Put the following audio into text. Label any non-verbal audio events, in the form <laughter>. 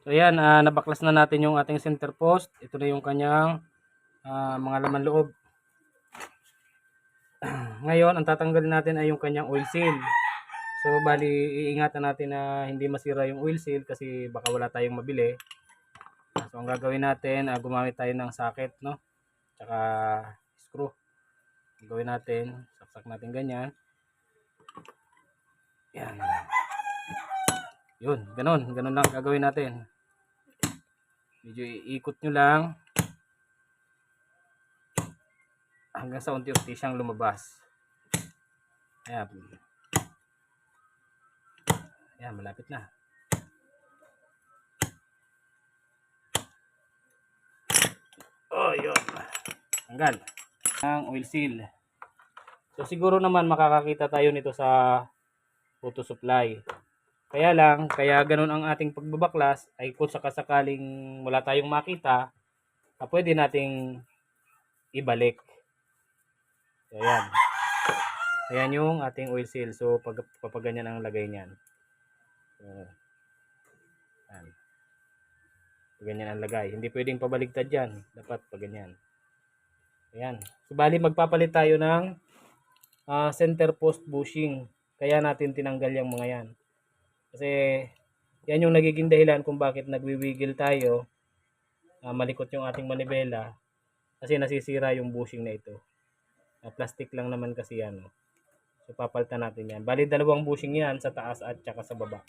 So ayan, ah, nabaklas na natin yung ating center post. Ito na yung kanyang ah, mga laman loob. <clears throat> Ngayon, ang tatanggalin natin ay yung kanyang oil seal. So bali, iingatan natin na hindi masira yung oil seal kasi baka wala tayong mabili. So ang gagawin natin, ah, gumamit tayo ng socket, no? Tsaka screw. Gawin natin, saksak natin ganyan. Yan. Yun, ganun. Ganun lang gagawin natin. Medyo iikot nyo lang. Hanggang sa unti-unti siyang lumabas. Ayan. Ayan, malapit na. Oh, yun. Tanggal. Ang oil seal. So, siguro naman makakakita tayo nito sa photo supply. Kaya lang, kaya ganun ang ating pagbabaklas ay kung sakasakaling wala tayong makita, ah, pwede nating ibalik. Ayan. Ayan yung ating oil seal. So, pag, kapag ganyan ang lagay niyan. So, ayan. Pag ganyan ang lagay. Hindi pwedeng pabaligtad yan. Dapat pag ganyan. Ayan. So, bali magpapalit tayo ng ah, center post bushing. Kaya natin tinanggal yung mga yan. Kasi yan yung nagiging dahilan kung bakit nagwiwigil tayo. ah, malikot yung ating manibela. Kasi nasisira yung bushing na ito. Ah, plastic lang naman kasi yan. oh. So papalitan natin yan. Bali dalawang bushing yan sa taas at saka sa baba.